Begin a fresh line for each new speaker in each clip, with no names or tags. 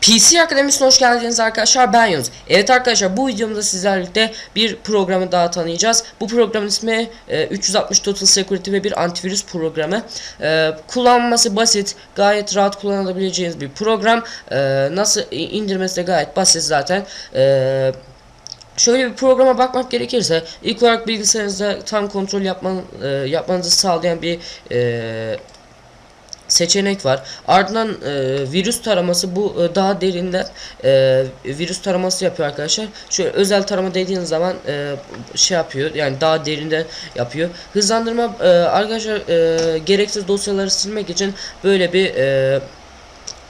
PC Akademisi'ne hoş geldiniz arkadaşlar ben Yunus. Evet arkadaşlar bu videomda sizlerle bir programı daha tanıyacağız. Bu programın ismi e, 360 Total Security ve bir antivirüs programı. E, kullanması basit, gayet rahat kullanabileceğiniz bir program. E, nasıl indirmesi de gayet basit zaten. E, Şöyle bir programa bakmak gerekirse ilk olarak bilgisayarınızda tam kontrol yapman, e, yapmanızı sağlayan bir e, seçenek var. Ardından e, virüs taraması bu e, daha derinden e, virüs taraması yapıyor arkadaşlar. Şöyle özel tarama dediğiniz zaman e, şey yapıyor yani daha derinden yapıyor. Hızlandırma e, arkadaşlar e, gereksiz dosyaları silmek için böyle bir e,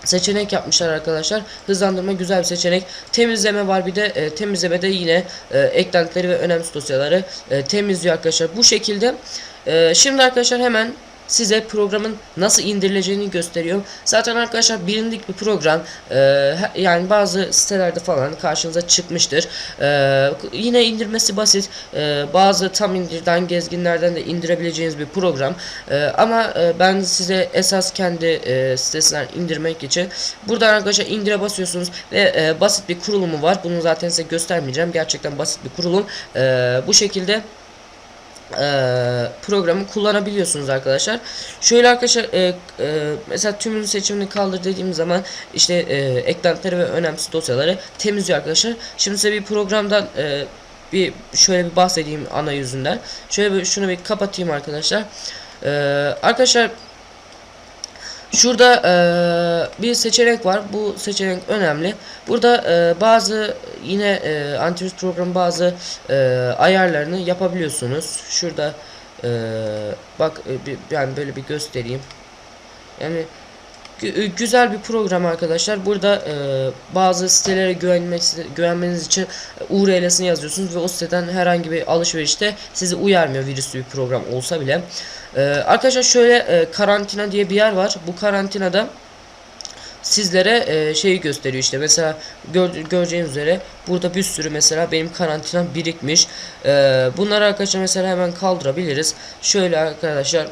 seçenek yapmışlar arkadaşlar. Hızlandırma güzel bir seçenek. Temizleme var bir de e, temizlemede yine e, eklentileri ve önemsiz dosyaları e, temizliyor arkadaşlar. Bu şekilde. E, şimdi arkadaşlar hemen size programın nasıl indirileceğini gösteriyorum. Zaten arkadaşlar bilindik bir program. He- yani bazı sitelerde falan karşınıza çıkmıştır. Ee, yine indirmesi basit. Ee, bazı tam indirden gezginlerden de indirebileceğiniz bir program. Ee, ama e, ben size esas kendi e, sitesinden indirmek için buradan arkadaşlar indire basıyorsunuz ve e, basit bir kurulumu var. Bunu zaten size göstermeyeceğim. Gerçekten basit bir kurulum. Ee, bu şekilde e, programı kullanabiliyorsunuz arkadaşlar. Şöyle arkadaşlar e, e, mesela tümünün seçimini kaldır dediğim zaman işte e, eklentileri ve önemsiz dosyaları temizliyor arkadaşlar. Şimdi size bir programdan e, bir şöyle bir bahsedeyim ana yüzünden. Şöyle bir şunu bir kapatayım arkadaşlar. E, arkadaşlar Şurada eee, bir seçenek var. Bu seçenek önemli. Burada eee, bazı yine eee, antivirüs programı bazı eee, ayarlarını yapabiliyorsunuz. Şurada eee, bak e, bir, yani böyle bir göstereyim. Yani güzel bir program arkadaşlar. Burada eee, bazı sitelere güvenmek güvenmeniz için URL'sini yazıyorsunuz ve o siteden herhangi bir alışverişte sizi uyarmıyor virüslü bir program olsa bile. Eee, arkadaşlar şöyle e, karantina diye bir yer var. Bu karantinada sizlere e, şeyi gösteriyor işte mesela gör, göreceğiniz üzere burada bir sürü mesela benim karantinam birikmiş. Eee bunları arkadaşlar mesela hemen kaldırabiliriz. Şöyle arkadaşlar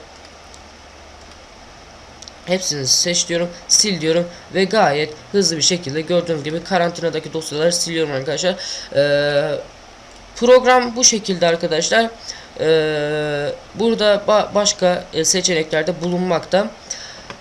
Hepsini seç diyorum, sil diyorum ve gayet hızlı bir şekilde gördüğünüz gibi karantinadaki dosyaları siliyorum arkadaşlar. Ee, program bu şekilde arkadaşlar. Ee, burada ba- başka e, seçeneklerde bulunmakta.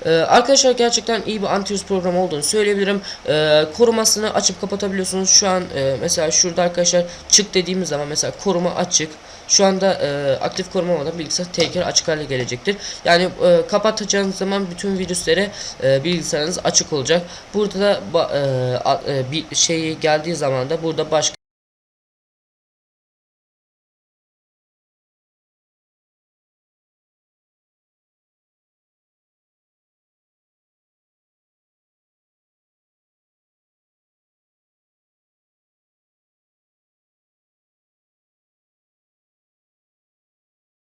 Ee, arkadaşlar gerçekten iyi bir antivirüs programı olduğunu söyleyebilirim. Ee, korumasını açıp kapatabiliyorsunuz. Şu an e, mesela şurada arkadaşlar çık dediğimiz zaman mesela koruma açık. Şu anda e, aktif koruma olmadan bilgisayar tehlikeli açık hale gelecektir. Yani e, kapatacağınız zaman bütün virüslere e, bilgisayarınız açık olacak. Burada da e, e, bir şey geldiği zaman da burada başka